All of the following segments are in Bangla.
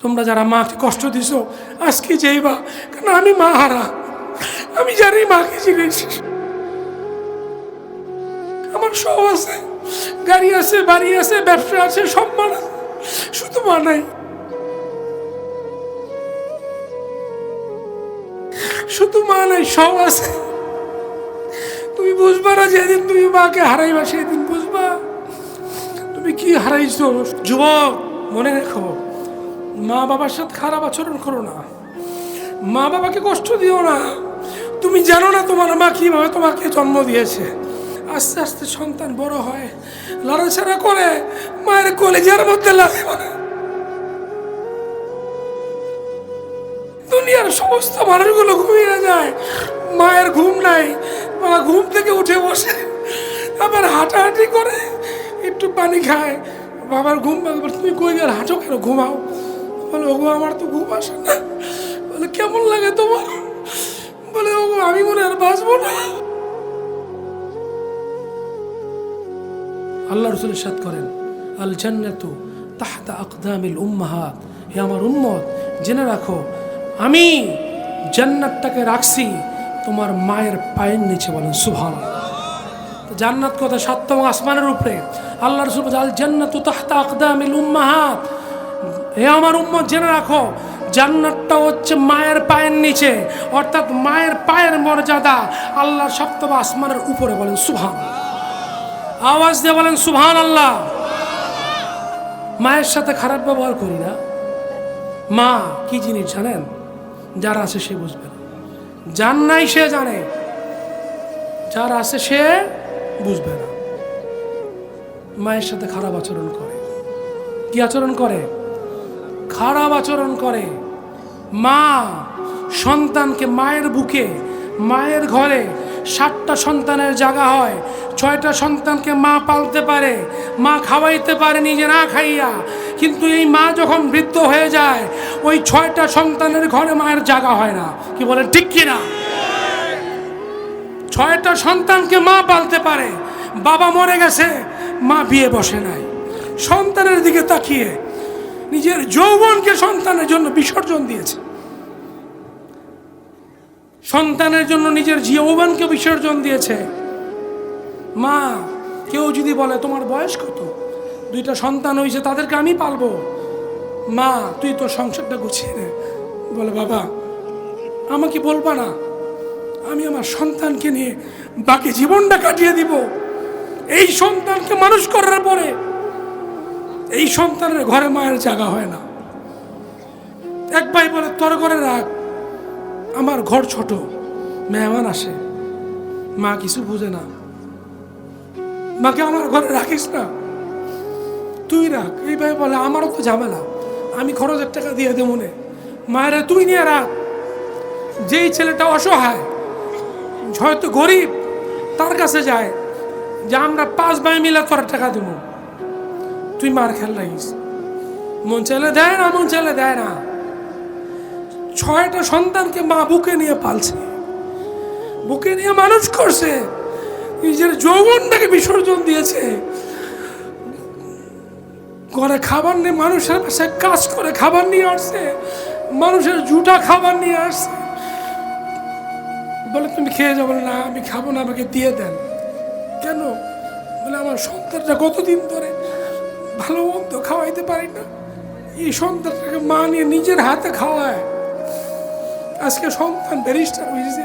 তোমরা যারা মাকে কষ্ট দিছো, আজকে যেইবা। কারণ আমি মা হারা? আমি জানি মাকে জিনিস আমার সব আছে। গাড়ি আছে, বাড়ি আছে, ব্যবসা আছে সম্মান শুধু মা নাই। শুধু মা নাই, সব আছে। তুমি বুঝবা না যেদিন তুমি মাকে হারাইবা, সেদিন বুঝবা। তুমি কি হারাইছো? যুবক, মনে রেখো। মা বাবার সাথে খারাপ আচরণ করো না। মা বাবাকে কষ্ট দিও না। তুমি জানো না তোমার মা কীভাবে তোমাকে জন্ম দিয়েছে। আস্তে আস্তে সন্তান বড় হয় লড়াছাড়া করে, মায়ের কলেজের মধ্যে লাগে মানে। দুনিয়ার সমস্ত মানুষগুলো ঘুমিয়ে যায়, মায়ের ঘুম নাই, মা ঘুম থেকে উঠে বসে, আবার হাঁটাহাঁটি করে, একটু পানি খায়, বাবার ঘুম, তুমি কই গেল হাঁটো কেন, ঘুমাও। বলে, ওগো, আমার তো ঘুম আসে না। বলে, কেমন লাগে তোমার? বলে, ওগো, আমি মনে আর বাঁচবো না। আল্লাহ রসুলের সাথ করেন আল তাহতা আকদামিল উম্মাহাত। হে আমার উম্মত, জেনে রাখো, আমি জান্নাতটাকে রাখছি তোমার মায়ের পায়ের নিচে বলেন সুভান জান্নাত কথা সপ্তম আসমানের উপরে। আল্লাহ রসুল আল জান্নাতু তাহতা আকদামিল উম্মাহাত। হে আমার উম্মত, জেনে রাখো, জান্নাতটা হচ্ছে মায়ের পায়ের নিচে। অর্থাৎ মায়ের পায়ের মর্যাদা আল্লাহর সপ্তম আসমানের উপরে বলেন সুভান আওয়াজ দিয়ে বলেন সুভান আল্লাহ মায়ের সাথে খারাপ ব্যবহার করি না। মা, কি জিনিস জানেন? যার আছে সে বুঝবে না। যার নাই সে জানে। যার আছে সে বুঝবে না। মায়ের সাথে খারাপ আচরণ করে। কি আচরণ করে? খারাপ আচরণ করে। মা সন্তানকে মায়ের বুকে, মায়ের ঘরে সাতটা সন্তানের জায়গা হয়। ছয়টা সন্তানকে মা পালতে পারে, মা খাওয়াইতে পারে নিজে না খাইয়া। কিন্তু এই মা যখন বৃদ্ধ হয়ে যায়, ওই ছয়টা সন্তানের ঘরে মায়ের জায়গা হয় না। কি বলেন, ঠিক কিনা ছয়টা সন্তানকে মা পালতে পারে, বাবা মরে গেছে, মা বিয়ে বসে নাই। সন্তানের দিকে তাকিয়ে নিজের যৌবনকে সন্তানের জন্য বিসর্জন দিয়েছে। সন্তানের জন্য নিজের যৌবনকে বিসর্জন দিয়েছে। মা, কেউ যদি বলে, তোমার বয়স কত? দুইটা সন্তান হয়েছে তাদেরকে আমি পালবো। মা, তুই তোর সংসারটা গুছিয়ে নে। বলে, বাবা, আমাকে বলবা না। আমি আমার সন্তানকে নিয়ে বাকি জীবনটা কাটিয়ে দিব। এই সন্তানকে মানুষ করার পরে এই সন্তানের ঘরে মায়ের জায়গা হয় না। এক ভাই বলে, তোর ঘরে রাখ, আমার ঘর ছোট, মেহমান আসে। মা কিছু বুঝে না। মাকে আমার ঘরে রাখিস না। তুই রাখ। এই ভাই বলে, আমারও তো ঝামেলা, আমি খরচের টাকা দিয়ে দেবো মনে মায়েরা তুই নিয়ে রাখ। যেই ছেলেটা অসহায়, হয়তো গরিব, তার কাছে যায়, যে আমরা পাঁচ ভাই মিলে তোর টাকা দেবো। তুই মার খেল রাখিস। মন চাইলে দেয় না, মন চাইলে দেয় না। ছয়টা সন্তানকে মা বুকে নিয়ে পালছে। বুকে নিয়ে মানুষ করছে। নিজের যৌবনটাকে বিসর্জন দিয়েছে। ঘরে খাবার নিয়ে মানুষের পাশে কাজ করে খাবার নিয়ে আসছে। মানুষের জুটা খাবার নিয়ে আসছে। বলে, তুমি খেয়ে যাব না, আমি খাব না, আমাকে দিয়ে দেন। কেন? বলে, আমার সন্তানটা কতদিন ধরে ভালো মন্দ খাওয়াইতে পারি না। এই সন্তানটাকে মা নিয়ে নিজের হাতে খাওয়ায়। আজকে সন্তান ব্যারিস্টার হয়েছে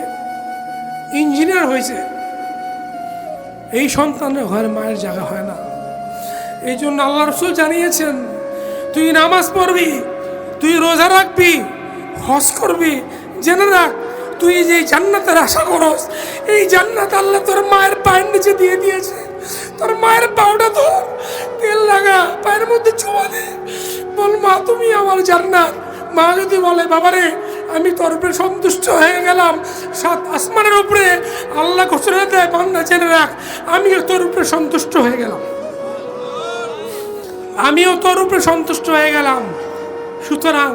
ইঞ্জিনিয়ার হয়েছে এই সন্তানের ঘরে মায়ের জায়গা হয় না। এই জন্য আল্লাহ রসুল জানিয়েছেন, তুই নামাজ পড়বি, তুই রোজা রাখবি, হজ করবি। জেনে রাখ, তুই যে জান্নাতের আশা করস, এই জান্নাত আল্লাহ তোর মায়ের পায়ের নিচে দিয়ে দিয়েছে। তোর মায়ের পাউডার ধর। তেল লাগা পায়ের মধ্যে চুমা দে। বল, মা, তুমি আমার জান্নাত। মা যদি বলে, বাবারে, আমি তোর উপরে সন্তুষ্ট হয়ে গেলাম। সাত আসমানের উপরে আল্লাহ ঘোষণা দেয় বান্দা জেনে রাখ, আমিও তোর উপরে সন্তুষ্ট হয়ে গেলাম। আমিও তোর উপরে সন্তুষ্ট হয়ে গেলাম। সুতরাং,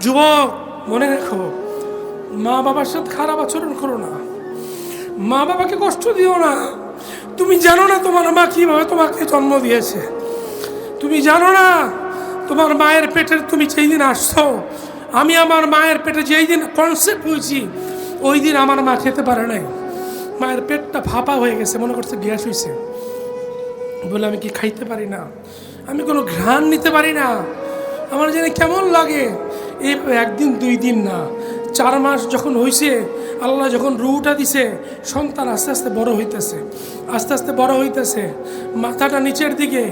যুবক, মনে রেখো, মা বাবার সাথে খারাপ আচরণ করো না। মা বাবাকে কষ্ট দিও না। তুমি জানো না তোমার মা কীভাবে তোমাকে জন্ম দিয়েছে। তুমি জানো না? তোমার মায়ের পেটের তুমি যেই দিন আসছো, আমি আমার মায়ের পেটে যেই দিন কনসেপ্ট হয়েছি, ওই দিন আমার মা খেতে পারে নাই। মায়ের পেটটা ফাঁপা হয়ে গেছে, মনে করছে গ্যাস হয়েছে বলে, আমি কি খাইতে পারি না? আমি কোনো ঘ্রাণ নিতে পারি না। আমার যেন কেমন লাগে। এই একদিন, দুই দিন না, চার মাস যখন হয়েছে আল্লাহ যখন রুটা দিছে, সন্তান আস্তে আস্তে বড় হইতেছে, আস্তে আস্তে বড় হইতেছে, মাথাটা নিচের দিকে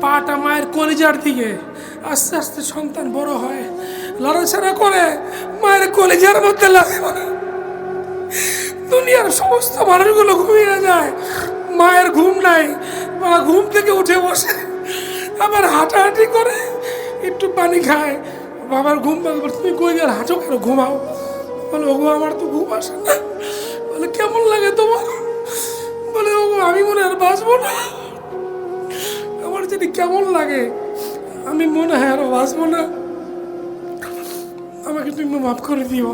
পাটা মায়ের কলিজার দিকে। আস্তে আস্তে সন্তান বড় হয়। লড়াছাড়া করে মায়ের কলিজার মধ্যে লাগে দুনিয়ার সমস্ত মানুষগুলো ঘুমিয়ে যায়। মায়ের ঘুম নাই। মা ঘুম থেকে উঠে বসে। আবার হাঁটাহাঁটি করে একটু পানি খায়। বাবার ঘুম বলে, তুমি কই গেল? হাঁটো কেন? ঘুমাও। বলে ওগো আমার তো ঘুম আসে না। বলে কেমন লাগে তোমার? বলে ওগো আমি মনে আর বাঁচবো না। আমার যদি কেমন লাগে, আমি মনে হয় আর বাঁচবো না। আমাকে তুমি মাফ করে দিও।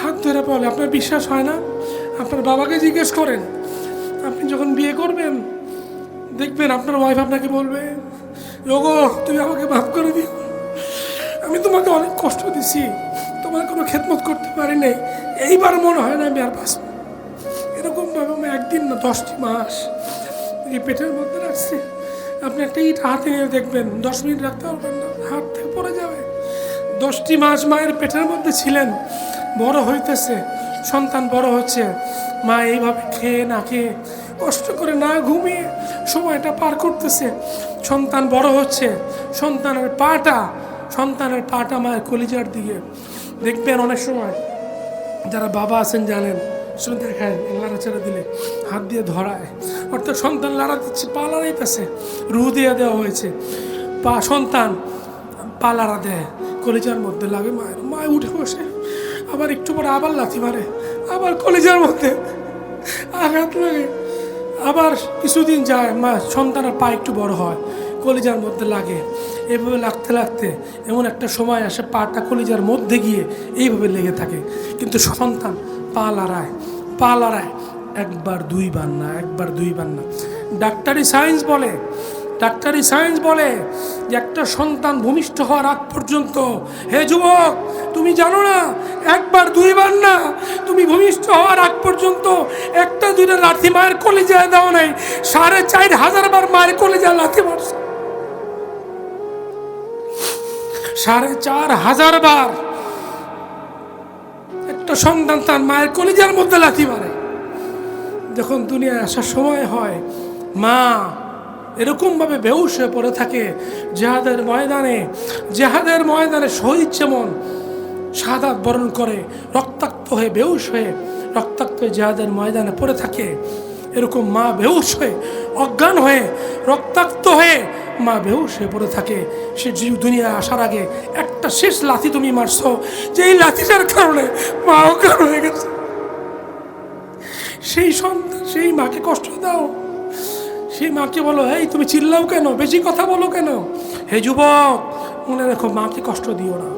হাত ধরে বলে, আপনার বিশ্বাস হয় না? আপনার বাবাকে জিজ্ঞেস করেন। আপনি যখন বিয়ে করবেন, দেখবেন আপনার ওয়াইফ আপনাকে বলবে, ওগো, তুমি আমাকে মাফ করে দিও। আমি তোমাকে অনেক কষ্ট দিছি, তোমার কোনো খেদমত করতে পারি নাই। এইবার মনে হয় না আমি আর বাঁচব। এরকমভাবে আমি একদিন না দশটি মাস এই পেটের মধ্যে রাখছি। আপনি একটা ইট হাতে নিয়ে দেখবেন, দশ মিনিট রাখতে পারবেন না, হাত থেকে পড়ে যাবে। দশটি মাস মায়ের পেটের মধ্যে ছিলেন, বড় হইতেছে, সন্তান বড় হচ্ছে। মা এইভাবে খেয়ে না খেয়ে কষ্ট করে না ঘুমিয়ে সময়টা পার করতেছে। সন্তান বড় হচ্ছে, সন্তানের পাটা সন্তানের পাটা মায়ের কলিজার দিকে। দেখবেন অনেক সময় যারা বাবা আছেন জানেন শুনে দেখায় লাড়াচাড়া দিলে, হাত দিয়ে ধরায়। অর্থাৎ সন্তান লাড়া দিচ্ছে, পা লাড়াইতেছে রু দিয়ে দেওয়া হয়েছে। পা, সন্তান পা লাড়া দেয়, কলিজার মধ্যে লাগে মায়ের। মায় উঠে বসে, আবার একটু পরে আবার লাথি মারে, আবার কলিজার মধ্যে আঘাত লাগে। আবার কিছুদিন যায়, মা, সন্তানের পা একটু বড় হয়, কলিজার মধ্যে লাগে। এভাবে লাগতে লাগতে এমন একটা সময় আসে, পাটা কলিজার মধ্যে গিয়ে এইভাবে লেগে থাকে। কিন্তু সন্তান পা লড়ায় পা লড়ায় একবার দুইবার না, একবার দুইবার না। ডাক্তারি সায়েন্স বলে, ডাক্তারি সায়েন্স বলে যে একটা সন্তান ভূমিষ্ঠ হওয়ার আগ পর্যন্ত, হে যুবক, তুমি জানো না, একবার দুইবার না, তুমি ভূমিষ্ঠ হওয়ার আগ পর্যন্ত একটা দুইটা লাথি মায়ের কলে যায় দাও নাই, সাড়ে চার হাজার বার মায়ের কলে যায় লাথি মারছে। সাড়ে চার হাজার বার সন্তান তার মায়ের কলিজার মধ্যে লাথি মারে। যখন দুনিয়ায় আসার সময় হয়, মা এরকমভাবে বেউস হয়ে পড়ে থাকে, জেহাদের ময়দানে জেহাদের ময়দানে শহীদ যেমন সাদাত বরণ করে, রক্তাক্ত হয়ে বেউস হয়ে রক্তাক্ত হয়ে জেহাদের ময়দানে পড়ে থাকে এরকম মা বেহুশ হয়ে, অজ্ঞান হয়ে, রক্তাক্ত হয়ে মা বেহুশ হয়ে পড়ে থাকে। সে জীব দুনিয়ায় আসার আগে একটা শেষ লাথি তুমি মারছো যে এই লাথিটার কারণে মা অজ্ঞান হয়ে গেছে। সেই সন্তান, সেই মাকে কষ্ট দাও। সেই মাকে বলো, এই, তুমি চিল্লাও কেন? বেশি কথা বলো কেন? হে যুবক, মনে রেখো, মাকে কষ্ট দিও না।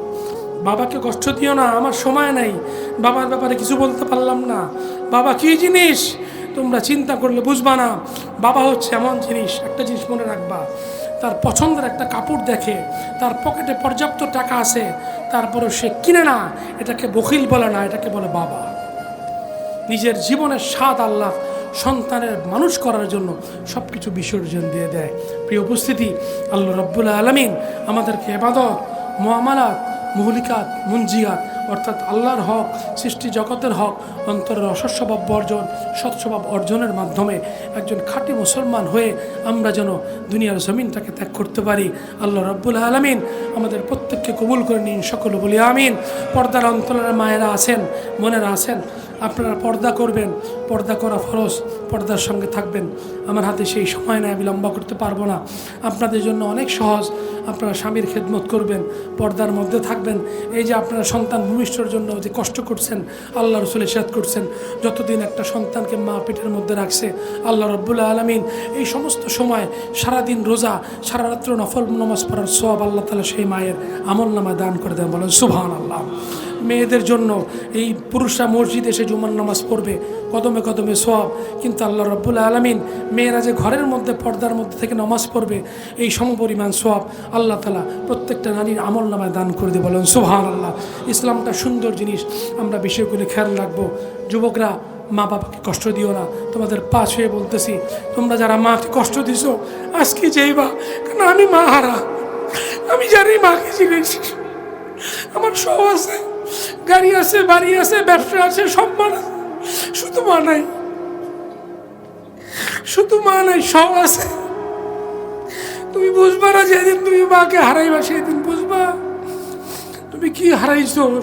বাবাকে কষ্ট দিও না, আমার সময় নাই। বাবার ব্যাপারে কিছু বলতে পারলাম না। বাবা, কী জিনিস? তোমরা চিন্তা করলে বুঝবা না। বাবা হচ্ছে এমন জিনিস, একটা জিনিস মনে রাখবা। তার পছন্দের একটা কাপড় দেখে, তার পকেটে পর্যাপ্ত টাকা আছে, তারপরে সে কিনে না, এটাকে বকিল বলে না, এটাকে বলে বাবা। নিজের জীবনের স্বাদ আল্লাহ সন্তানের মানুষ করার জন্য সব কিছু বিসর্জন দিয়ে দেয়। প্রিয় উপস্থিতি, আল্লাহ রব্বুল আলমিন আমাদেরকে এবাদত মোয়ামালাত মহলিকাত মুঞ্জিয়াত অর্থাৎ আল্লাহর হক, সৃষ্টি জগতের হক, অন্তরের অসৎস্বভাব বর্জন সৎস্বভাব অর্জনের মাধ্যমে একজন খাঁটি মুসলমান হয়ে আমরা যেন দুনিয়ার জমিনটাকে ত্যাগ করতে পারি। আল্লাহ রব্বুল আলমিন আমাদের প্রত্যেককে কবুল করে নিন, সকল বলি আমিন। পর্দার অন্তরের মায়েরা আছেন, মনেরা আছেন আপনারা পর্দা করবেন, পর্দা করা ফরজ, পর্দার সঙ্গে থাকবেন। আমার হাতে সেই সময় নেই, আমি লম্বা করতে পারব না। আপনাদের জন্য অনেক সহজ, আপনারা স্বামীর খেদমত করবেন, পর্দার মধ্যে থাকবেন। এই যে আপনারা সন্তান ভূমিষ্ঠর জন্য যে কষ্ট করছেন, আল্লাহ রসুল ইসাদ করছেন, যতদিন একটা সন্তানকে মা পেটের মধ্যে রাখছে, আল্লাহ রব্বুল্লাহ আলমিন এই সমস্ত সময়, সারাদিন রোজা, সারা রাত্র নফল নমাজ পড়ার সব আল্লাহ তালা সেই মায়ের আমল নামায় দান করে দেন বলেন সুবহান আল্লাহ মেয়েদের জন্য এই পুরুষরা মসজিদে এসে জুমার নামাজ পড়বে, কদমে কদমে সব কিন্তু আল্লাহ রব্বুল আলমিন মেয়েরা যে ঘরের মধ্যে, পর্দার মধ্যে থেকে নামাজ পড়বে, এই সমপরিমাণ সব আল্লাহ তালা প্রত্যেকটা নারীর আমল নামায় দান করে দিয়ে বলেন সুহান আল্লাহ ইসলামটা সুন্দর জিনিস, আমরা বিষয়গুলি খেয়াল রাখব। যুবকরা মা বাবাকে কষ্ট দিও না। তোমাদের পা ছুঁয়ে বলতেছি, তোমরা যারা মাকে কষ্ট দিছো, আজকে যেইবা কারণ আমি মা হারা? আমি জানি মাকে জিনিস। আমার সব আছে। গাড়ি আছে, বাড়ি আছে, ব্যবসা আছে, সব মা আছে। শুধু মা নাই। শুধু মা নাই, সব আছে। তুমি বুঝবা না যেদিন তুমি মাকে হারাইবা, সেদিন বুঝবা। তুমি কি হারাইছো?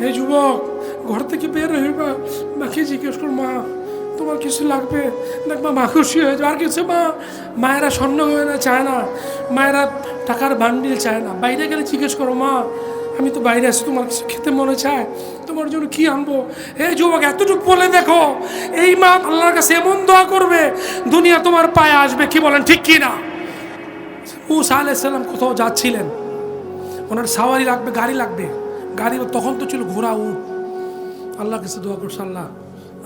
হে যুবক, ঘর থেকে বের হইবা। মাকে জিজ্ঞেস কর, মা, তোমার কিছু লাগবে? দেখবা মা খুশি হয়ে যাবে। আর কিছু মা, মায়েরা স্বর্ণ হয়ে না, চায় না। মায়েরা টাকার বান্ডিল চায় না। বাইরে গেলে জিজ্ঞেস করো, মা আমি তো বাইরে আছি, তোমার কিছু খেতে মনে চায়। তোমার জন্য কি আনব? হে যুবক, এতটুকু বলে দেখো, এই মা আল্লাহর কাছে এমন দোয়া করবে, দুনিয়া তোমার পায়ে আসবে, কি বলেন, ঠিক কি না মুসা আলাইসাল্লাম কোথাও যাচ্ছিলেন? ওনার সাওয়ারি লাগবে, গাড়ি লাগবে। গাড়ি তখন তো ছিল, ঘোড়া উঠ আল্লাহ কাছে দোয়া করছে, আল্লাহ,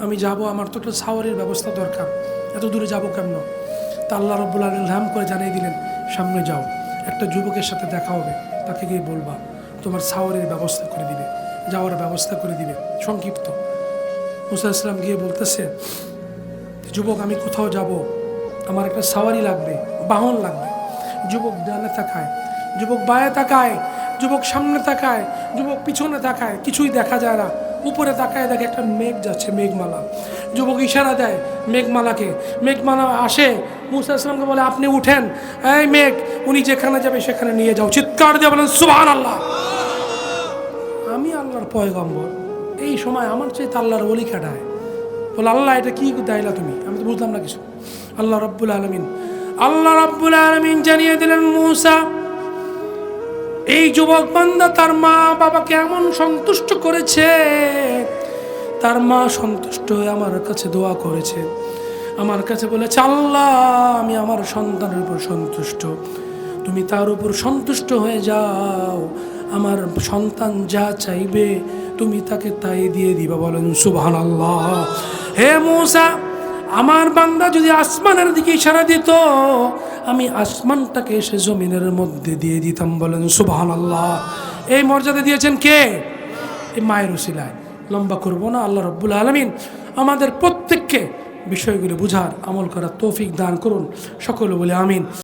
আমি যাব, আমার তো একটা সাওয়ারির ব্যবস্থা দরকার। এত দূরে যাব কেমন? তা আল্লাহ রব্বুল আলহাম করে জানিয়ে দিলেন, সামনে যাও। একটা যুবকের সাথে দেখা হবে, তাকে গিয়ে বলবা। তোমার সাওয়ারির ব্যবস্থা করে দিবে, যাওয়ার ব্যবস্থা করে দিবে। সংক্ষিপ্ত। মুসা ইসলাম গিয়ে বলতেছে, যুবক, আমি কোথাও যাব? আমার একটা সাওয়ারি লাগবে, বাহন লাগবে। যুবক ডানে তাকায়, যুবক বায়ে তাকায়, যুবক সামনে তাকায়, যুবক পিছনে তাকায়, কিছুই দেখা যায় না। উপরে তাকায় দেখে একটা মেঘ যাচ্ছে, মেঘমালা। যুবক ইশারা দেয়, মেঘমালাকে। মেঘমালা আসে, মুসা ইসলামকে বলে, আপনি উঠেন। এই মেঘ, উনি যেখানে যাবে সেখানে নিয়ে যাও। চিৎকার দিয়ে বলেন সুবহান আল্লাহ আমি আল্লাহর পয়গম্বর। এই সময় আমার চেয়ে আল্লাহর অলি কাটায়। বলে, আল্লাহ, এটা কি দাইলা তুমি? আমি তো বুঝলাম না কিছু। আল্লাহ রব্বুল আলমিন, আল্লাহ রব্বুল আলমিন জানিয়ে দিলেন মূসা, এই যুবক বান্দা তার মা বাবাকে এমন সন্তুষ্ট করেছে, তার মা সন্তুষ্ট হয়ে আমার কাছে দোয়া করেছে। আমার কাছে বলেছে, আল্লাহ, আমি আমার সন্তানের উপর সন্তুষ্ট। তুমি তার উপর সন্তুষ্ট হয়ে যাও। আমার সন্তান যা চাইবে, তুমি তাকে তাই দিয়ে দিবা। বলেন সুবহান আল্লাহ হে মূসা, আমার বান্দা যদি আসমানের দিকে ইশারা দিত, আমি আসমানটাকে এসে জমিনের মধ্যে দিয়ে দিতাম। বলেন সুবহান আল্লাহ এই মর্যাদা দিয়েছেন কে? এই মায়ের উসিলায়। লম্বা করব না, আল্লাহ রব্বুল আলমিন আমাদের প্রত্যেককে বিষয়গুলো বুঝার, আমল করার তৌফিক দান করুন। সকলে বলে আমিন।